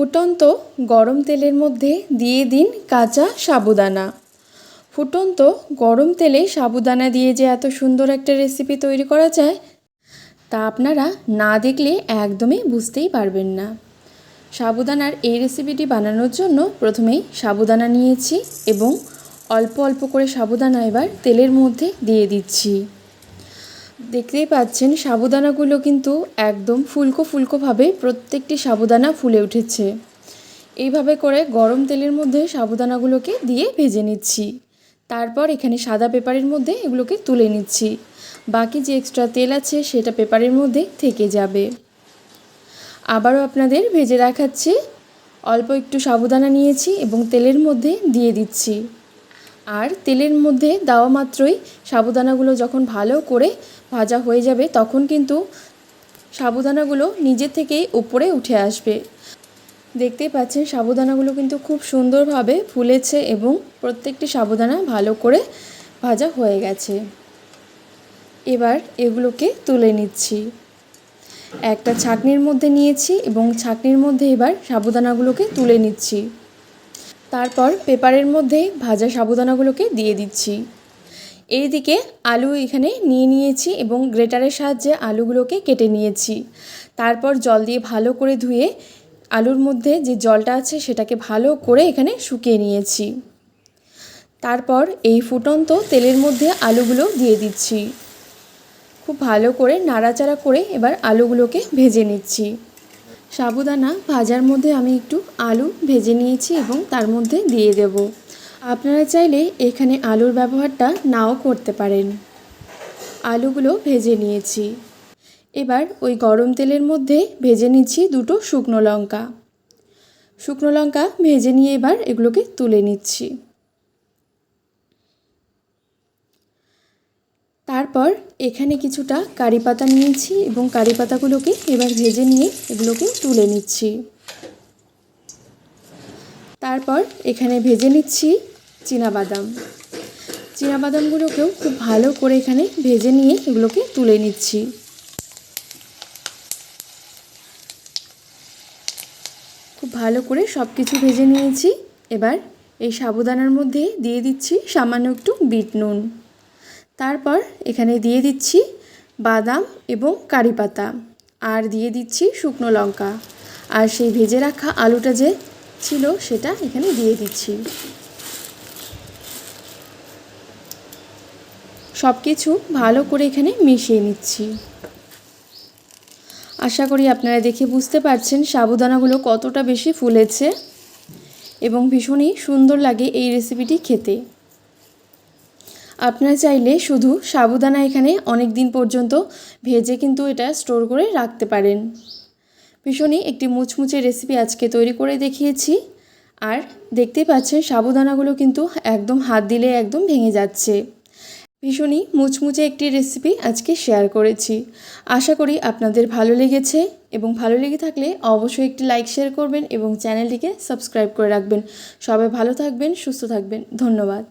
ফুটন্ত গরম তেলের মধ্যে দিয়ে দিন কাঁচা সাবুদানা। ফুটন্ত গরম তেলে সাবুদানা দিয়ে যে এত সুন্দর একটা রেসিপি তৈরি করা যায়, তা আপনারা না দেখলে একদমই বুঝতেই পারবেন না। সাবুদানার এই রেসিপিটি বানানোর জন্য প্রথমেই সাবুদানা নিয়েছি এবং অল্প অল্প করে সাবুদানা এবার তেলের মধ্যে দিয়ে দিচ্ছি। দেখতেই পাচ্ছেন, সাবুদানাগুলো কিন্তু একদম ফুলকো ফুলকোভাবে প্রত্যেকটি সাবুদানা ফুলে উঠেছে। এইভাবে করে গরম তেলের মধ্যে সাবুদানাগুলোকে দিয়ে ভেজে নিচ্ছি। তারপর এখানে সাদা পেপারের মধ্যে এগুলোকে তুলে নিচ্ছি। বাকি যে এক্সট্রা তেল আছে সেটা পেপারের মধ্যে থেকে যাবে। আবারও আপনাদের ভেজে দেখাচ্ছি। অল্প একটু সাবুদানা নিয়েছি এবং তেলের মধ্যে দিয়ে দিচ্ছি। আর তেলের মধ্যে দেওয়া মাত্রই সাবুদানাগুলো যখন ভালো করে ভাজা হয়ে যাবে, তখন কিন্তু সাবুদানাগুলো নিজে থেকেই উপরে উঠে আসবে। দেখতেই পাচ্ছেন, সাবুদানাগুলো কিন্তু খুব সুন্দরভাবে ফুলেছে এবং প্রত্যেকটি সাবুদানা ভালো করে ভাজা হয়ে গেছে। এবার এগুলোকে তুলে নিচ্ছি। একটা ছাকনির মধ্যে নিয়েছি এবং ছাকনির মধ্যে এবার সাবুদানাগুলোকে তুলে নিচ্ছি। তারপর পেপারের মধ্যে ভাজা সাবুদানাগুলোকে দিয়ে দিচ্ছি। এইদিকে আলু এখানে নিয়ে নিয়েছি এবং গ্রেটারের সাহায্যে আলুগুলোকে কেটে নিয়েছি। তারপর জল দিয়ে ভালো করে ধুয়ে আলুর মধ্যে যে জলটা আছে সেটাকে ভালো করে এখানে শুকিয়ে নিয়েছি। তারপর এই ফুটন্ত তেলের মধ্যে আলুগুলো দিয়ে দিচ্ছি। খুব ভালো করে নাড়াচাড়া করে এবার আলুগুলোকে ভেজে নিচ্ছি। সাবুদানা ভাজার মধ্যে আমি একটু আলু ভেজে নিয়েছি এবং তার মধ্যে দিয়ে দেব। আপনারা চাইলে এখানে আলুর ব্যবহারটা নাও করতে পারেন। আলুগুলো ভেজে নিয়েছি। এবার ওই গরম তেলের মধ্যে ভেজে নিচ্ছি দুটো শুকনো লঙ্কা। শুকনো লঙ্কা ভেজে নিয়ে এবার এগুলোকে তুলে নিচ্ছি। তারপর এখানে কিছুটা কারি পাতা নিয়েছি এবং কারি পাতাগুলোকে এবার ভেজে নিয়ে এগুলোকে তুলে নিচ্ছি। তারপর এখানে ভেজে নিচ্ছি বাদাম বাদামগুলোকেও খুব ভালো করে এখানে ভেজে নিয়ে এগুলোকে তুলে নিচ্ছি। খুব ভালো করে সব কিছু ভেজে নিয়েছি। এবার এই সাবুদানার মধ্যে দিয়ে দিচ্ছি সামান্য একটু বিট নুন। তারপর এখানে দিয়ে দিচ্ছি বাদাম এবং কারি পাতা আর দিয়ে দিচ্ছি শুকনো লঙ্কা। আর সেই ভেজে রাখা আলুটা যে ছিল, সেটা এখানে দিয়ে দিচ্ছি। সব কিছু ভালো করে এখানে মিশিয়ে নিচ্ছি। আশা করি আপনারা দেখে বুঝতে পারছেন সাবুদানাগুলো কতটা বেশি ফুলেছে এবং ভীষণই সুন্দর লাগে এই রেসিপিটি খেতে। আপনারা চাইলে শুধু সাবুদানা এখানে অনেক দিন পর্যন্ত ভেজে কিন্তু এটা স্টোর করে রাখতে পারেন। ভীষণই একটি মুচমুচে রেসিপি আজকে তৈরি করে দেখিয়েছি। আর দেখতেই পাচ্ছেন, সাবুদানাগুলো কিন্তু একদম হাত দিলে একদম ভেঙে যাচ্ছে। ভীষণই মুচমুচে একটি রেসিপি আজকে শেয়ার করেছি। আশা করি আপনাদের ভালো লেগেছে এবং ভালো লেগে থাকলে অবশ্যই একটি লাইক শেয়ার করবেন এবং চ্যানেলটিকে সাবস্ক্রাইব করে রাখবেন। সবাই ভালো থাকবেন, সুস্থ থাকবেন। ধন্যবাদ।